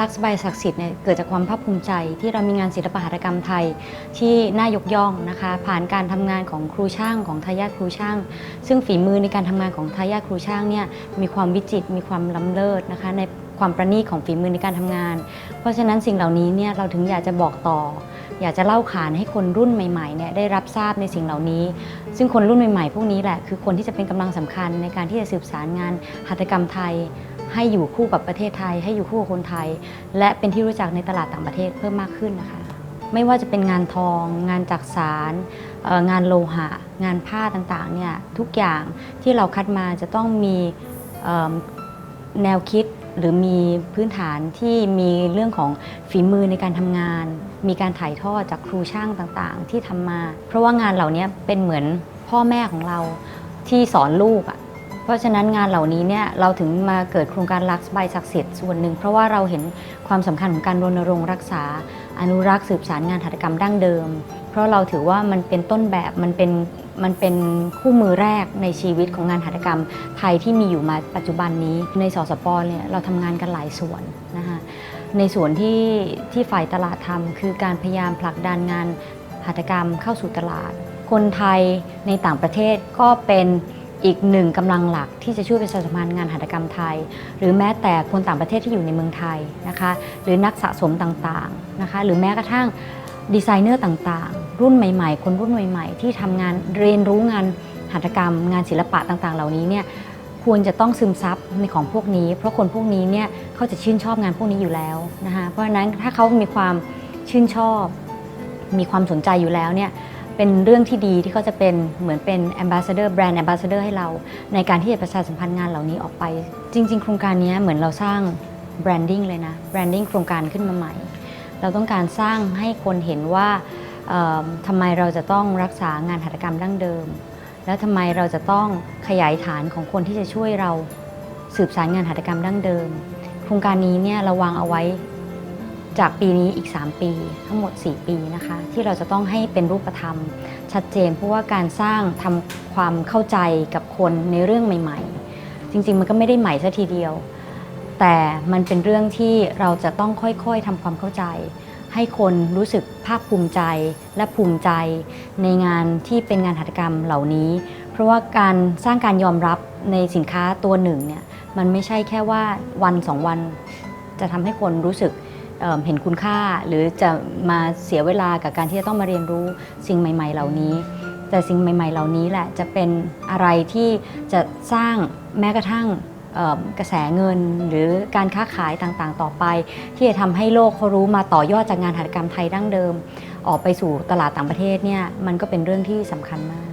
รักสบายศักดิ์สิทธิ์เนี่ยเกิดจากความภาคภูมิใจ ที่เรามีงานศิลปหัตถกรรมไทยที่น่ายกย่องนะคะ ผ่านการทำงานของครูช่างของทายาทครูช่าง ซึ่งฝีมือในการทำงานของทายาทครูช่างเนี่ยมีความวิจิตรมีความล้ำเลิศนะคะ ในความประณีตของฝีมือในการทำงาน เพราะฉะนั้นสิ่งเหล่านี้เนี่ยเราถึงอยากจะบอกต่อ อยากจะเล่าขานให้คนรุ่นใหม่ๆเนี่ยได้รับทราบในสิ่งเหล่านี้ ซึ่งคนรุ่นใหม่ๆ พวกนี้แหละคือคนที่จะเป็นกำลังสำคัญในการที่จะสืบสารงานหัตถกรรมไทย ให้อยู่คู่กับประเทศไทย ให้อยู่คู่กับคนไทย และเป็นที่รู้จักในตลาดต่างประเทศเพิ่มมากขึ้นนะคะ ไม่ว่าจะเป็นงานทอง งานจักสาร งานโลหะ งานผ้าต่างๆเนี่ยทุกอย่างที่เราคัดมาจะต้องมีแนวคิดหรือมีพื้นฐานที่มีเรื่องของฝีมือในการทำงาน มีการถ่ายทอดจากครูช่างต่างๆ ที่ทำมา เพราะว่างานเหล่านี้เป็นเหมือนพ่อแม่ของเราที่สอนลูกอะ เพราะฉะนั้นงานเหล่านี้เนี่ยเราถึงมาเกิดโครงการรักสบายศักดิ์สิทธิ์ส่วนหนึ่ง เพราะว่าเราเห็นความสำคัญของการรณรงค์รักษา อนุรักษ์สืบสารงานหัตถกรรมดั้งเดิม เพราะเราถือว่ามันเป็นต้นแบบมันเป็นมันเป็นคู่มือแรกในชีวิตของงานหัตถกรรมไทยที่มีอยู่มาปัจจุบันนี้ในสสปเนี่ยเราทำงานกันหลายส่วนนะคะในส่วนที่ที่ฝ่ายตลาดทำคือการพยายามผลักดันงานหัตถกรรมเข้าสู่ตลาด คนไทยในต่างประเทศก็เป็น อีกหนึ่งกำลังหลักที่จะช่วยประชาสัมพันธ์งานหัตถกรรมไทย หรือแม้แต่คนต่างประเทศที่อยู่ในเมืองไทยนะคะหรือนักสะสมต่างๆนะคะหรือแม้กระทั่งดีไซเนอร์ต่างๆ รุ่นใหม่ ๆ คนรุ่นใหม่ๆ ที่ทำงานเรียนรู้งานหัตถกรรม งานศิลปะต่างๆ เหล่านี้เนี่ยควรจะต้องซึมซับในของพวกนี้ เพราะคนพวกนี้เนี่ยเขาจะชื่นชอบงานพวกนี้อยู่แล้วนะคะเพราะฉะนั้นถ้าเขามีความชื่นชอบ มีความสนใจอยู่แล้วเนี่ย เป็นเรื่องที่ดีที่เขาจะเป็นเหมือนเป็น ambassador brand ambassador ให้เรา ในการที่จะประชาสัมพันธ์งานเหล่านี้ออกไป จริง ๆ โครงการนี้เหมือนเราสร้าง branding เลยนะ branding โครงการขึ้นมาใหม่ เราต้องการสร้างให้คนเห็นว่าทำไมเราจะต้องรักษางานหัตถกรรมดั้งเดิม แล้วทำไมเราจะต้องขยายฐานของคนที่จะช่วยเราสืบสารงานหัตถกรรมดั้งเดิม โครงการนี้เนี่ยเราวางเอาไว้ จากปีนี้อีก 3 ปี ทั้งหมด 4 ปีนะคะ ที่เราจะต้องให้เป็นรูปธรรม ชัดเจนเพราะว่าการสร้างทำความเข้าใจกับคนในเรื่องใหม่ ๆ จริงๆ มันก็ไม่ได้ใหม่ซะทีเดียว แต่มันเป็นเรื่องที่เราจะต้องค่อยๆทำความเข้าใจ ให้คนรู้สึกภาคภูมิใจและภูมิใจในงานที่เป็นงานหัตถกรรมเหล่านี้ เพราะว่าการสร้างการยอมรับในสินค้าตัวหนึ่งเนี่ยมันไม่ใช่แค่ว่าวันสองวัน จะทำให้คนรู้สึก เเห็นคุณค่า หรือจะมาเสียเวลากับการที่จะต้องมาเรียนรู้สิ่งใหม่ ๆ เหล่านี้ แต่สิ่งใหม่ ๆ เหล่านี้แหละจะเป็นอะไรที่จะสร้างแม้กระทั่งกระแสเงินหรือการค้าขายต่างๆ ต่อไป ที่จะทำให้โลกเขารู้มาต่อยอดจากงานหัตถกรรมไทยดั้งเดิม ออกไปสู่ตลาดต่างประเทศเนี่ยมันก็เป็นเรื่องที่สำคัญมาก